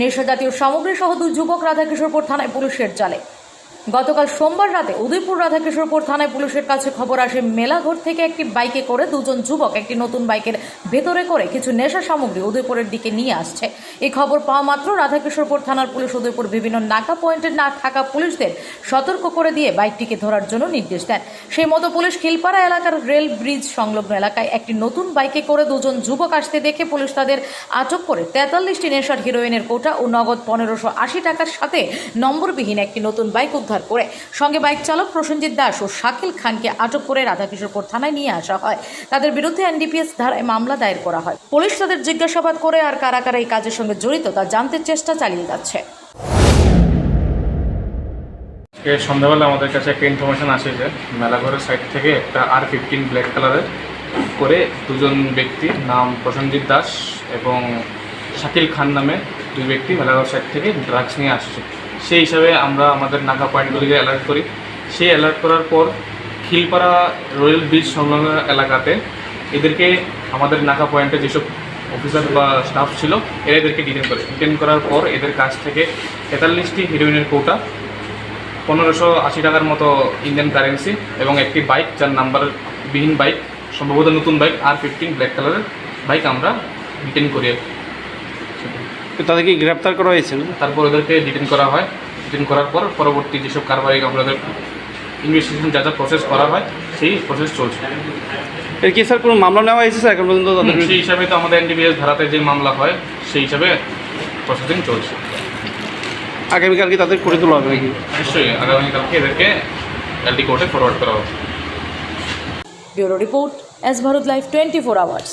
নেশাজাতীয় সামগ্রী সহ দুই যুবক রাধাকিশোরপুর থানায় পুলিশের জালে। গতকাল সোমবার রাতে উদয়পুর রাধাকিশোরপুর থানায় পুলিশের কাছে খবর আসে, মেলাঘর থেকে একটি বাইকে করে দুজন যুবক একটি নতুন বাইকের ভেতরে করে কিছু নেশা সামগ্রী উদয়পুরের দিকে নিয়ে আসছে। এই খবর পাওয়া মাত্র রাধাকিশোরপুর থানার পুলিশ উদয়পুর বিভিন্ন নাকা পয়েন্টে না থাকা পুলিশদের সতর্ক করে দিয়ে বাইকটিকে ধরার জন্য নির্দেশ দেন। সেই মতো পুলিশ খিলপাড়া এলাকার রেল ব্রিজ সংলগ্ন এলাকায় একটি নতুন বাইকে করে দুজন যুবক আসতে দেখে পুলিশ তাদের আটক করে তেতাল্লিশটি নেশার হিরোইনের কোটা ও নগদ পনেরোশো আশি টাকার সাথে নম্বরবিহীন একটি নতুন বাইক উদ্ধার করে। সঙ্গে বাইক চালক প্রসেনজিৎ দাস ও শাকিল খানকে আটক করে রাধাকিশোরপুর থানায় নিয়ে আসা হয়। তাদের বিরুদ্ধে এনডিপিএস ধারায় মামলা দায়ের করা হয়। পুলিশ তাদের জিজ্ঞাসাবাদ করে আর কারা কারা এই কাজের সঙ্গে জড়িত তা জানতে চেষ্টা চালিয়ে যাচ্ছে। আজকে সন্ধ্যাবেলা আমাদের কাছে একটা ইনফরমেশন আসে যে, মেলাঘরের সাইড থেকে একটা আর ফিফটিন ব্ল্যাক কালারের করে দুজন ব্যক্তি নাম প্রসেনজিৎ দাস এবং শাকিল খান নামে দুই ব্যক্তি মেলাঘর সাইড থেকে ড্রাগস নিয়ে আসছে। সেই হিসাবে আমরা আমাদের নাকা পয়েন্টগুলিকে অ্যালার্ট করি। সেই অ্যালার্ট করার পর খিলপাড়া রয়্যাল ব্রিজ সংলগ্ন এলাকাতে এদেরকে আমাদের নাকা পয়েন্টে যেসব অফিসার বা স্টাফ ছিল, এরা এদেরকে ডিটেন করে। ডিটেন করার পর এদের কাছ থেকে তেতাল্লিশটি হিরোইনের কোটা পনেরোশো আশি টাকার মতো ইন্ডিয়ান কারেন্সি এবং একটি বাইক যার নাম্বার বিহীন বাইক সম্ভবত নতুন বাইক আর ফিফটিন ব্ল্যাক কালারের বাইক আমরা ডিটেন করি তো তাদেরকে গ্রেপ্তার করা হয়েছে তারপর ওদেরকে ডিটেন করা হয়। ডিটেন করার পর পরবর্তী যেসব কারবারি আমাদের ইনভেস্টিগেশন যা যা প্রসেস করা হয় সেই প্রসেস চলছে। এর কি স্যার কোনো মামলা নেওয়া হয়েছে স্যার এখন পর্যন্ত সেই হিসাবে তো আমাদের এনডিবিএস ধারাতে যে মামলা হয় সেই হিসাবে প্রসেসিং চলছে। আগামীকাল কি তাদের করে তোলা হবে নাকি? নিশ্চয়ই আগামীকালকে এদেরকে এলডি কোর্টে ফরওয়ার্ড করা হবে। Bureau report S Bharat live twenty four hours.